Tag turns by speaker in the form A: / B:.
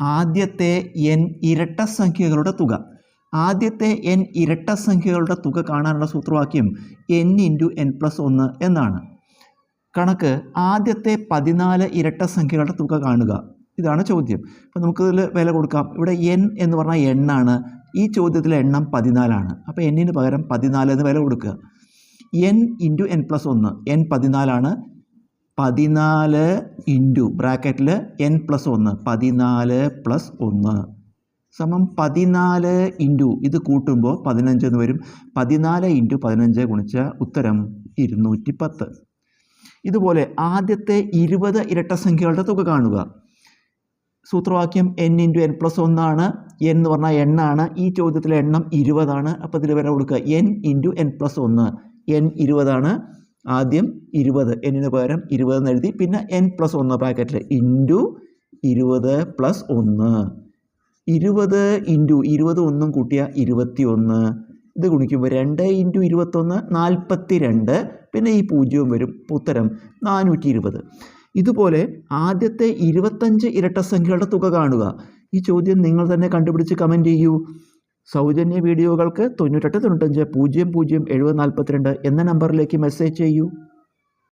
A: ആദ്യത്തെ എൻ ഇരട്ട സംഖ്യകളുടെ തുക. ആദ്യത്തെ എൻ ഇരട്ട സംഖ്യകളുടെ തുക കാണാനുള്ള സൂത്രവാക്യം എൻ ഇന്റു എൻ പ്ലസ് ഒന്ന് എന്നാണ്. കണക്ക് ആദ്യത്തെ പതിനാല് ഇരട്ട സംഖ്യകളുടെ തുക കാണുക. ഇതാണ് ചോദ്യം. അപ്പോൾ നമുക്കിതിൽ വില കൊടുക്കാം. ഇവിടെ എൻ എന്ന് പറഞ്ഞാൽ എണ്ണാണ്. ഈ ചോദ്യത്തിലെ എണ്ണം പതിനാലാണ്. അപ്പോൾ എന്നിന് പകരം പതിനാല് എന്ന് വില കൊടുക്കുക. എൻ ഇന്റു എൻ പ്ലസ് ഒന്ന്. എൻ പതിനാലാണ്. പതിനാല് ഇന്റു ബ്രാക്കറ്റിൽ എൻ പ്ലസ് ഒന്ന് പതിനാല് പ്ലസ് ഒന്ന്. സമം പതിനാല് ഇന്റു ഇത് കൂട്ടുമ്പോൾ പതിനഞ്ച് എന്ന് വരും. പതിനാല് ഇന്റു പതിനഞ്ച് ഗുണിച്ച ഉത്തരം ഇരുന്നൂറ്റി പത്ത് ഇതുപോലെ ആദ്യത്തെ ഇരുപത് ഇരട്ട സംഖ്യകളുടെ തുക കാണുക. സൂത്രവാക്യം എൻ ഇന്റു എൻ പ്ലസ് ഒന്നാണ് എൻ എന്ന് പറഞ്ഞാൽ എണ്ണാണ്. ഈ ചോദ്യത്തിലെ എണ്ണം ഇരുപതാണ്. അപ്പോൾ ഇതിൽ വരെ കൊടുക്കുക. എൻ ഇന്റു എൻ പ്ലസ് ഒന്ന് എൻ ഇരുപതാണ്. ആദ്യം ഇരുപത് എന്നിന് പകരം ഇരുപത് എന്ന് എഴുതി പിന്നെ എൻ പ്ലസ് ഒന്ന് ബ്രാക്കറ്റിൽ ഇന്റു ഇരുപത് പ്ലസ് ഒന്ന്. ഇരുപത് ഇന്റു ഇരുപത് ഒന്നും കൂട്ടിയ ഇരുപത്തി ഒന്ന് ഇത് ഗുണിക്കുമ്പോൾ രണ്ട് ഇന്റു ഇരുപത്തൊന്ന് നാൽപ്പത്തി രണ്ട് പിന്നെ ഈ പൂജ്യവും വരും ഉത്തരം നാനൂറ്റി ഇരുപത് ഇതുപോലെ ആദ്യത്തെ ഇരുപത്തഞ്ച് ഇരട്ട സംഖ്യകളുടെ തുക കാണുക. ഈ ചോദ്യം നിങ്ങൾ തന്നെ കണ്ടുപിടിച്ച് കമന്റ് ചെയ്യൂ. സൗജന്യ വീഡിയോകൾക്ക് തൊണ്ണൂറ്റെട്ട് തൊണ്ണൂറ്റഞ്ച് പൂജ്യം പൂജ്യം എഴുപത് നാൽപ്പത്തിരണ്ട് എന്ന നമ്പറിലേക്ക് മെസ്സേജ് ചെയ്യൂ.